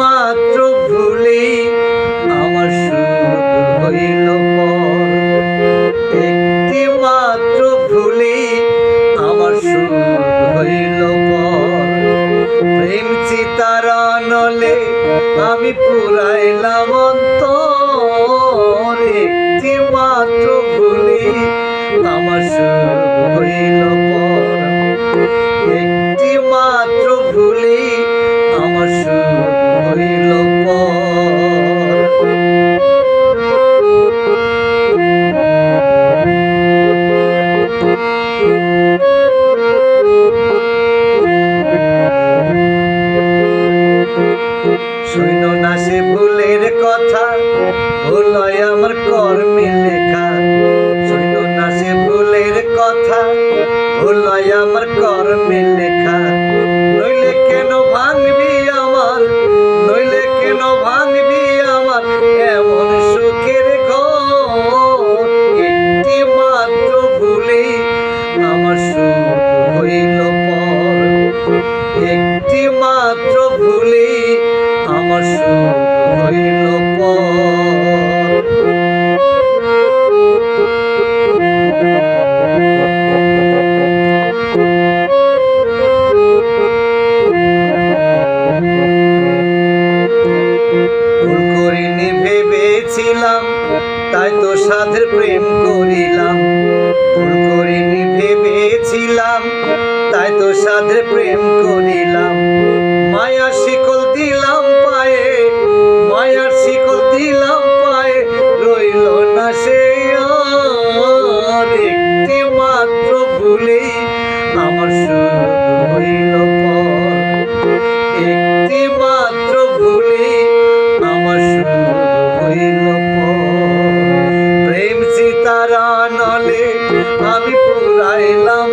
মাত্র ভুলে আমার সুর হইল একটি মাত্র ভুলে আমার সুর হইল প্রেম চিতারা নলে আমি পুরাইলাম অন্তর। একটি মাত্র ভুলে আমার সুর হইল পর। কর্মে লেখা। সইল না সে ভুলের কথা ভুলয় আমার কর্মে লেখা। নইলে কেন ভাঙবি আমার, নইলে কেন ভাঙবি আমার এমন সুখের একটি মাত্র ভুলে আমার সুখ হইল পর। একটি মাত্র ভুলে তাই তো সাধের প্রেম করিলাম, ভুল করিনি ভেবেছিলাম। তাই তো সাধের প্রেম করিলাম। মায়ার শিকল দিলাম পায়ে, মায়ার শিকল দিলাম পায়ে, রইল না সে একটি মাত্র ভুলেই আমার সুখ হইল সীতারা নলে আমি পুরাইলাম